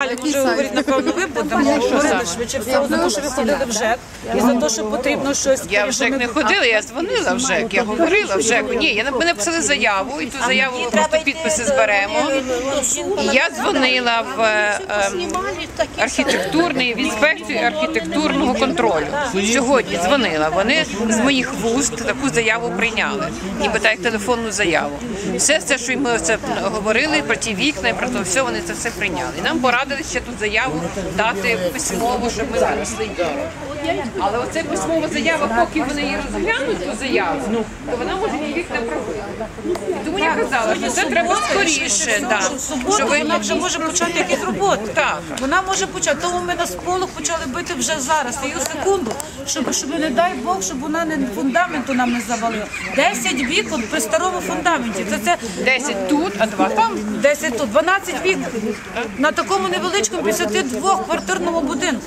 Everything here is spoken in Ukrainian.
Але може говорити, напевно, ви, бо там швидше всього, за те, що ви ходили в ЖЕК, і за те, що потрібно щось. Я в ЖЕК не ходила, я дзвонила в ЖЕК, я говорила в ЖЕКу. Ні, я ми написали заяву, і ту заяву ми просто підписи зберемо. Я дзвонила в ем, архітектурний в інспекцію архітектурного контролю. Сьогодні дзвонила. Вони з моїх вуст таку заяву прийняли, ніби так як телефонну заяву. Все що ми це говорили про ті вікна, і про то все, вони це все прийняли. І нам порадили ще тут заяву дати письмово, щоб ми винесли її. Але оце письмова заява, поки вони її розглянуть, ту заяву, то вона може ні вікна пробити. Тому я казала, що це треба скоріше. да. Суботу ви вона вже може почати якісь роботи. Так. Вона може почати. Тому ми на сполох почали бити вже зараз, і секунду, щоб, щоб не дай Бог, щоб вона не фундаменту нам не завалила. 10 вікон при старому фундаменті. Це, це 10 тут, а 2 там. 10 тут, 12 вікон на такому невеличкому 52 квартирному будинку.